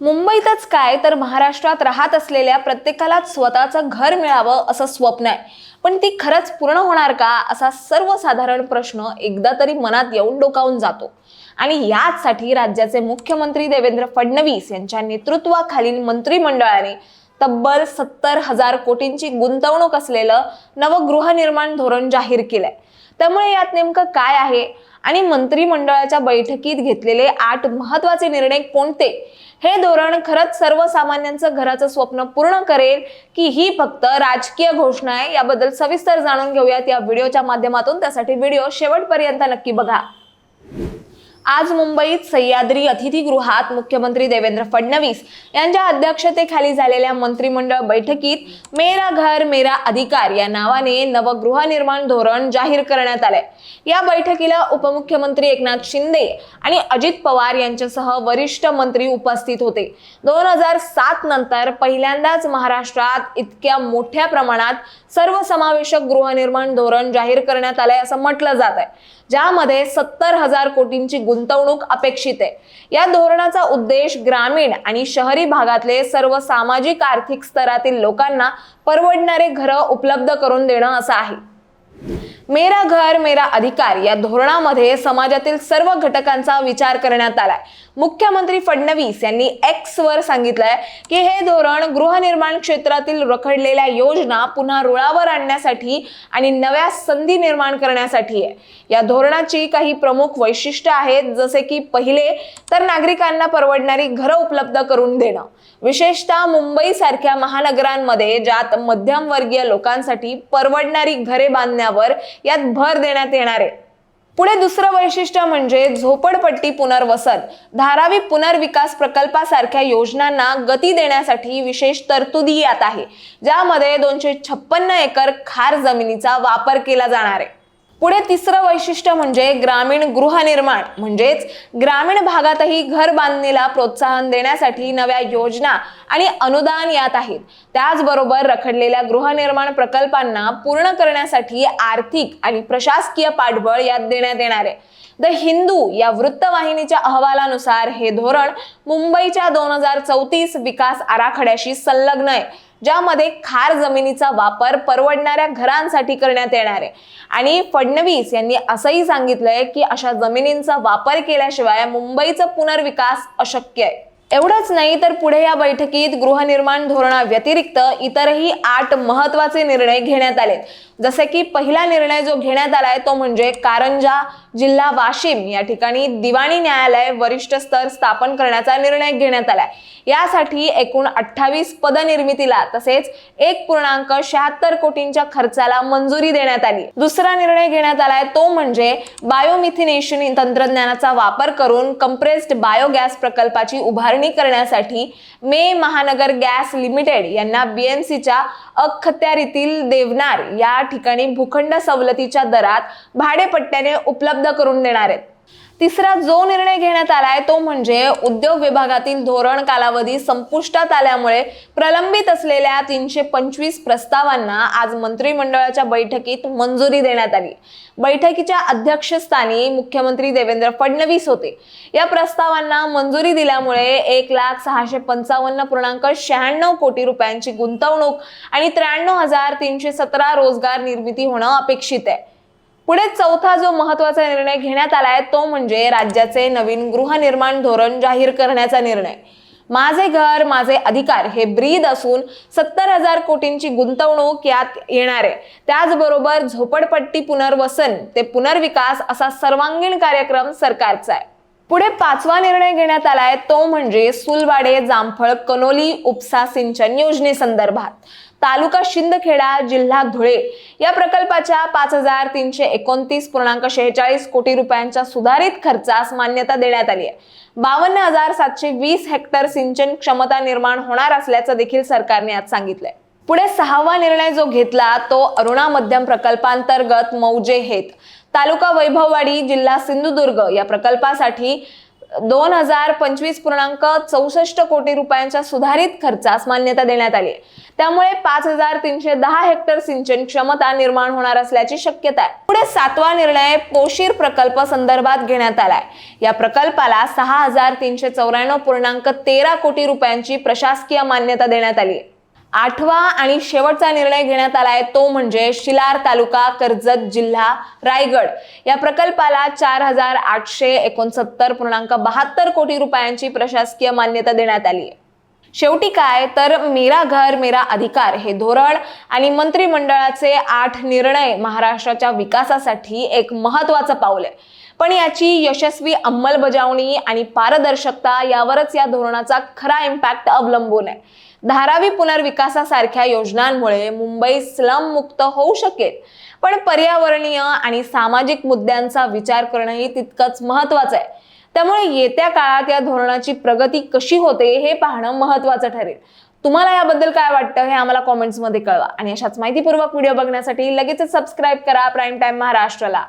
मुंबईतच काय तर महाराष्ट्रात राहत असलेल्या प्रत्येकालाच स्वतःचं घर मिळावं असं स्वप्न आहे. पण ती खरंच पूर्ण होणार का असा सर्वसाधारण प्रश्न एकदा तरी मनात येऊन डोकावून जातो. आणि याचसाठी राज्याचे मुख्यमंत्री देवेंद्र फडणवीस यांच्या नेतृत्वाखालील मंत्रिमंडळाने तब्बल सत्तर हजार कोटींची गुंतवणूक असलेलं नवं गृहनिर्माण धोरण जाहीर केलंय. त्यामुळे यात नेमकं काय आहे? आणि मंत्रिमंडळाच्या बैठकीत घेतलेले आठ महत्त्वाचे निर्णय कोणते? हे धोरण खरंच सर्वसामान्यांचं घराचं स्वप्न पूर्ण करेल की ही फक्त राजकीय घोषणा आहे. याबद्दल सविस्तर जाणून घेऊयात या व्हिडिओच्या माध्यमातून. त्यासाठी व्हिडिओ शेवटपर्यंत नक्की बघा. आज मुंबईत सह्याद्री अतिथीगृहात मुख्यमंत्री देवेंद्र फडणवीस यांच्या अध्यक्षतेखाली झालेल्या मंत्रिमंडळ बैठकीत मेरा घर मेरा अधिकार या नावाने नवं गृहनिर्माण धोरण जाहीर करण्यात आलंय. या बैठकीला उपमुख्यमंत्री एकनाथ शिंदे आणि अजित पवार यांच्यासह वरिष्ठ मंत्री उपस्थित होते. दोन हजार सात नंतर पहिल्यांदाच महाराष्ट्रात इतक्या मोठ्या प्रमाणात सर्वसमावेशक गृहनिर्माण धोरण जाहीर करण्यात आलंय असं म्हटलं जात आहे ज्यामध्ये सत्तर हजार कोटींची गुंतवणूक अपेक्षित आहे. या धोरणाचा उद्देश ग्रामीण आणि शहरी भागातले सर्व सामाजिक आर्थिक स्तरातील लोकांना परवडणारे घरं उपलब्ध करून देणं असं आहे. मेरा घर मेरा अधिकार या धोरणामध्ये समाजातील सर्व घटकांचा विचार करण्यात आलाय. मुख्यमंत्री फडणवीस यांनी एक्स वर सांगितलंय की हे धोरण गृहनिर्माण क्षेत्रातील रखडलेल्या योजना पुन्हा रुळावर आणण्यासाठी आणि नव्या संधी निर्माण करण्यासाठी आहे. या धोरणाची काही प्रमुख वैशिष्ट्य आहेत जसे की पहिले तर नागरिकांना परवडणारी घरं उपलब्ध करून देणं. विशेषतः मुंबई सारख्या महानगरांमध्ये ज्यात मध्यमवर्गीय लोकांसाठी परवडणारी घरे बांधण्यावर यात भर देण्यात येणार आहे. पुढे दुसरं वैशिष्ट्य म्हणजे झोपडपट्टी पुनर्वसन. धारावी पुनर्विकास प्रकल्पासारख्या योजनांना गती देण्यासाठी विशेष तरतुदी यात आहे. ज्यामध्ये दोनशे छप्पन्न एकर खार जमिनीचा वापर केला जाणार आहे. पुढे तिसरं वैशिष्ट्य म्हणजे ग्रामीण गृहनिर्माण. म्हणजेच ग्रामीण भागातही घर बांधणीला प्रोत्साहन देण्यासाठी नव्या योजना आणि अनुदान यात आहेत. त्याचबरोबर रखडलेल्या गृहनिर्माण प्रकल्पांना पूर्ण करण्यासाठी आर्थिक आणि प्रशासकीय पाठबळ यात देण्यात येणार आहे. द हिंदू या वृत्तवाहिनीच्या अहवालानुसार हे धोरण मुंबईच्या दोन हजार चौतीस विकास आराखड्याशी संलग्न आहे. ज्यामध्ये खार जमिनीचा वापर परवडणाऱ्या घरांसाठी करण्यात येणार आहे. आणि फडणवीस यांनी असंही सांगितलंय की अशा जमिनींचा वापर केल्याशिवाय मुंबईचा पुनर्विकास अशक्य आहे. एवढंच नाही तर पुढे या बैठकीत गृहनिर्माण धोरणाव्यतिरिक्त इतरही आठ महत्त्वाचे निर्णय घेण्यात आलेत. जसे की पहिला निर्णय जो घेण्यात आलाय तो म्हणजे कारंजा जिल्हा वाशिम या ठिकाणी दिवाणी न्यायालय वरिष्ठ स्तर स्थापन करण्याचा निर्णय घेण्यात आलाय. यासाठी एकूण अठ्ठावीस पदनिर्मितीला तसेच एक पूर्णांक शहात्तर कोटींच्या खर्चाला मंजुरी देण्यात आली. दुसरा निर्णय घेण्यात आलाय तो म्हणजे बायोमिथिनेशन तंत्रज्ञानाचा वापर करून कंप्रेस्ड बायोगॅस प्रकल्पाची उभारणी करण्यासाठी मे महानगर गॅस लिमिटेड यांना बीएमसीच्या अखत्यारीतील देवनार या ठिकाणी भूखंड सवलतीच्या दरात भाडेपट्ट्याने उपलब्ध करून देणार आहेत. तिसरा जो निर्णय घेण्यात आलाय तो म्हणजे उद्योग विभागातील धोरण कालावधी संपुष्टात आल्यामुळे प्रलंबित असलेल्या तीनशे पंचवीस प्रस्तावांना आज मंत्रिमंडळाच्या बैठकीत मंजुरी देण्यात आली. बैठकीच्या अध्यक्षस्थानी मुख्यमंत्री देवेंद्र फडणवीस होते. या प्रस्तावांना मंजुरी दिल्यामुळे एक लाख सहाशे पंचावन्न पूर्णांक शहाण्णव कोटी रुपयांची गुंतवणूक आणि त्र्याण्णव हजार तीनशे सतरा रोजगार निर्मिती होणं अपेक्षित आहे. पुढे चौथा जो महत्त्वाचा निर्णय घेण्यात आलाय तो म्हणजे राज्याचे नवीन गृहनिर्माण धोरण जाहीर करण्याचा निर्णय. माझे घर माझे अधिकार हे ब्रीद असून सत्तर हजार कोटींची गुंतवणूक यात येणार आहे. त्याचबरोबर झोपडपट्टी पुनर्वसन ते पुनर्विकास असा सर्वांगीण कार्यक्रम सरकारचा आहे. पुढे पाचवा निर्णय घेण्यात आलाय तो म्हणजे सुलवाडे जामफळ कनोली उपसा सिंचन योजनेसंदर्भात. तालुका शिंदखेडा जिल्हा धुळे. या प्रकल्पाच्या पाच हजार तीनशे एकोणतीस पूर्णांक शेहेचाळीस कोटी रुपयांच्या सुधारित खर्चास मान्यता देण्यात आली आहे. बावन्न हजार सातशे वीस हेक्टर सिंचन क्षमता निर्माण होणार असल्याचं देखील सरकारने आज सांगितलंय. पुढे सहावा निर्णय जो घेतला तो अरुणा मध्यम प्रकल्पांतर्गत मौजे हेत. तालुका वैभववाडी जिल्हा सिंधुदुर्ग या प्रकल्पासाठी दोन हजार पंचवीस पूर्णांक चौसष्ट कोटी रुपयांच्या सुधारित खर्चास मान्यता देण्यात आली आहे. त्यामुळे पाच हजार तीनशे दहा हेक्टर सिंचन क्षमता निर्माण होणार असल्याची शक्यता आहे. पुढे सातवा निर्णय पोशीर प्रकल्प संदर्भात घेण्यात आलाय. या प्रकल्पाला सहा हजार तीनशे चौऱ्याण्णव पूर्णांक तेरा कोटी रुपयांची प्रशासकीय मान्यता देण्यात आली आहे. आठवा आणि शेवटचा निर्णय घेण्यात आलाय तो म्हणजे शिलार तालुका कर्जत जिल्हा रायगड. या प्रकल्पाला चार हजार आठशे एकोणसत्तर पूर्णांक बहात्तर कोटी रुपयांची प्रशासकीय मान्यता देण्यात आली आहे. शेवटी काय? तर मेरा घर मेरा अधिकार हे धोरण आणि मंत्रिमंडळाचे आठ निर्णय महाराष्ट्राच्या विकासासाठी एक महत्वाचं पाऊल आहे. पण याची यशस्वी अंमलबजावणी आणि पारदर्शकता यावरच या धोरणाचा खरा इम्पॅक्ट अवलंबून आहे. धारावी पुनर्विकासासारख्या योजनांमुळे मुंबई स्लम मुक्त होऊ शकेल. पण पर्यावरणीय आणि सामाजिक मुद्द्यांचा विचार करणंही तितकंच महत्वाचं आहे. त्यामुळे येत्या काळात या धोरणाची प्रगती कशी होते हे पाहणं महत्वाचं ठरेल. तुम्हाला याबद्दल काय वाटतं हे आम्हाला कॉमेंट्समध्ये कळवा. आणि अशाच माहितीपूर्वक व्हिडिओ बघण्यासाठी लगेचच सबस्क्राईब करा प्राईम टाईम महाराष्ट्राला.